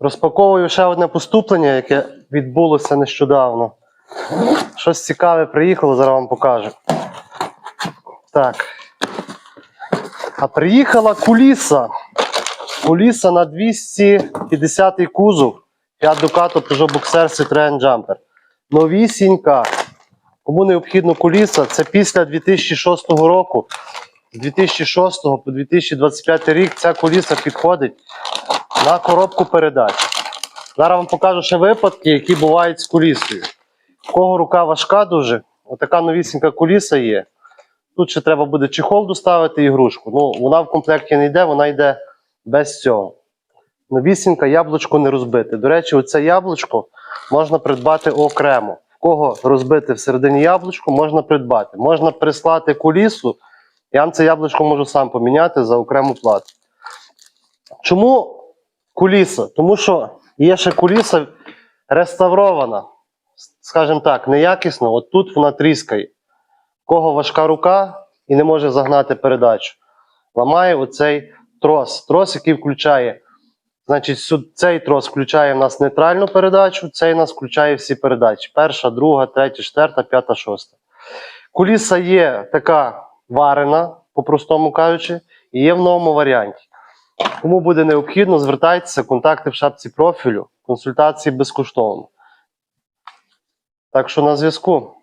Розпаковую ще одне поступлення, яке відбулося нещодавно. Щось цікаве приїхало, зараз вам покажу. Так. А приїхала куліса. Куліса на 250 кузов. 5 Ducato Peugeot Boxer Citroen Jumper. Новісінька. Кому необхідно куліса, це після 2006 року. З 2006 по 2025 рік ця куліса підходить на коробку передач. Зараз вам покажу ще випадки, які бувають з кулісою. У кого рука важка дуже, отака новісінька куліса є. Тут ще треба буде чехол доставити ігрушку. Ну, вона в комплекті не йде, вона йде без цього. Новісінька яблучко не розбите. До речі, оце яблучко можна придбати окремо. В кого розбите всередині яблучко, можна придбати. Можна прислати кулісу, я вам це яблучко можу сам поміняти за окрему плату. Чому куліса? Тому що є ще куліса реставрована, скажімо так, неякісно. От тут вона тріскає. Кого важка рука і не може загнати передачу, ламає оцей трос. Трос, який включає. Значить, цей трос включає в нас нейтральну передачу, цей нас включає всі передачі. Перша, друга, третя, четверта, п'ята, шоста. Куліса є така варена, по-простому кажучи, і є в новому варіанті. Кому буде необхідно, звертайтеся, контакти в шапці профілю, консультації безкоштовно. Так що на зв'язку.